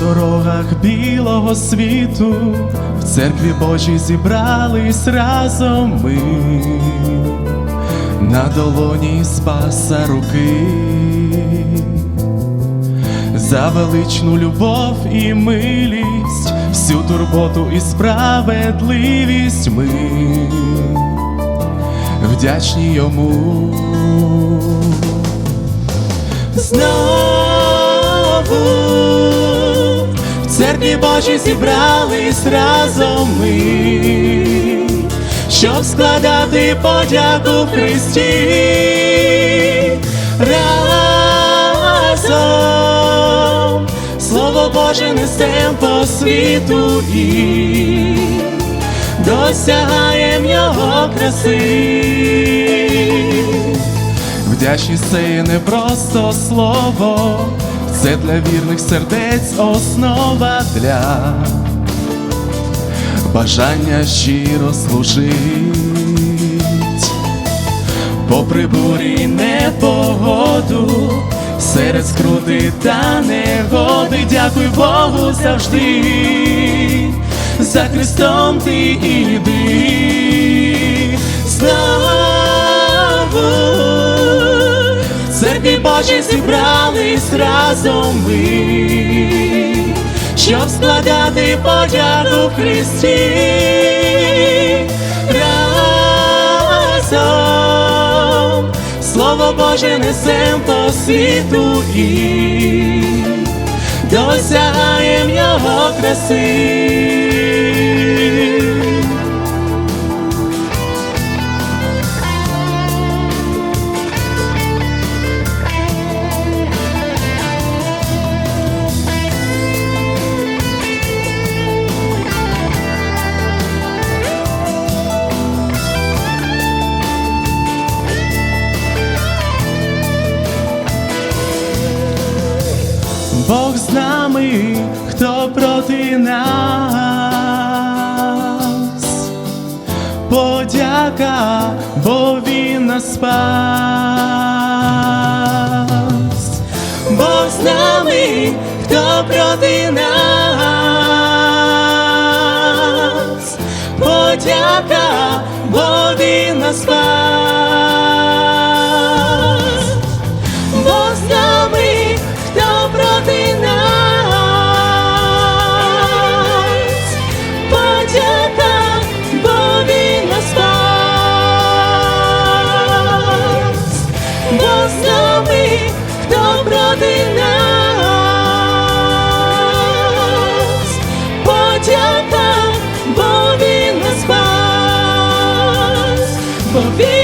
Дорогах білого світу в церкві Божій зібрались разом ми. На долоні спаса руки. За величну любов і милість, всю турботу і справедливість ми. Вдячні йому. Церкві Божій зібрались разом ми, щоб складати подяку в Христі. Разом Слово Боже несем по світу і досягаєм Його краси. Вдячність це не просто слово, це для вірних сердець основа для бажання щиро служить. Попри бурі непогоду, серед скрути та негоди, дякуй Богу завжди, за Христом ти іди. Божій зібрались разом ми, щоб складати подяку в Христі. Разом Слово Боже несем по світу і досягаєм Його краси. Бог з нами, хто проти нас, подяка, бо він нас спас. Бог з нами, хто проти нас, подяка, бо він нас спас. Subir